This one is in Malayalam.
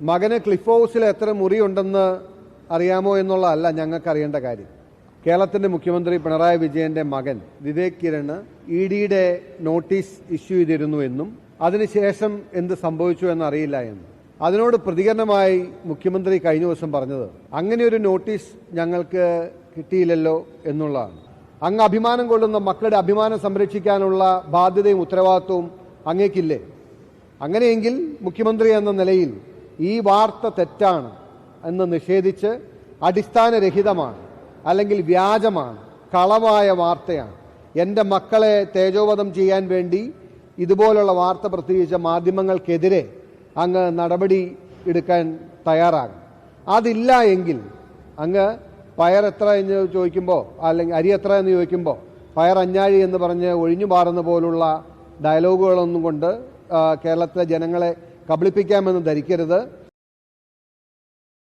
മകന് ക്ലിഫ് ഹൗസിൽ എത്ര മുറിയുണ്ടെന്ന് അറിയാമോ എന്നുള്ളതല്ല ഞങ്ങൾക്ക് അറിയേണ്ട കാര്യം. കേരളത്തിന്റെ മുഖ്യമന്ത്രി പിണറായി വിജയന്റെ മകൻ വിവേക് കിരണ് ഇ ഡിയുടെ നോട്ടീസ് ഇഷ്യൂ ചെയ്തിരുന്നു എന്നും അതിനുശേഷം എന്ത് സംഭവിച്ചു എന്നറിയില്ല എന്നും. അതിനോട് പ്രതികരണമായി മുഖ്യമന്ത്രി കഴിഞ്ഞ ദിവസം പറഞ്ഞത് അങ്ങനെ ഒരു നോട്ടീസ് ഞങ്ങൾക്ക് കിട്ടിയില്ലല്ലോ എന്നുള്ളതാണ്. അങ്ങ് അഭിമാനം കൊള്ളുന്ന മക്കളുടെ അഭിമാനം സംരക്ഷിക്കാനുള്ള ബാധ്യതയും ഉത്തരവാദിത്വവും അങ്ങേക്കില്ലേ? അങ്ങനെയെങ്കിൽ മുഖ്യമന്ത്രി എന്ന നിലയിൽ ഈ വാർത്ത തെറ്റാണ് എന്ന് നിഷേധിച്ച് അടിസ്ഥാനരഹിതമാണ് അല്ലെങ്കിൽ വ്യാജമാണ് കളവായ വാർത്തയാണ്. എന്റെ മക്കളെ തേജോവധം ചെയ്യാൻ വേണ്ടി ഇതുപോലുള്ള വാർത്ത പ്രത്യേകിച്ച മാധ്യമങ്ങൾക്കെതിരെ അങ്ങ് നടപടി എടുക്കാൻ തയ്യാറാകും അതില്ല എങ്കിൽ അങ്ങ് പയർ എത്ര എന്ന് ചോദിക്കുമ്പോൾ അല്ലെങ്കിൽ അരി എത്ര എന്ന് ചോദിക്കുമ്പോൾ പയർ അഞ്ഞാഴി എന്ന് പറഞ്ഞ് ഒഴിഞ്ഞു പാറുന്ന പോലുള്ള ഡയലോഗുകളൊന്നും കൊണ്ട് കേരളത്തിലെ ജനങ്ങളെ കബളിപ്പിക്കാമെന്ന് ധരിക്കരുത്.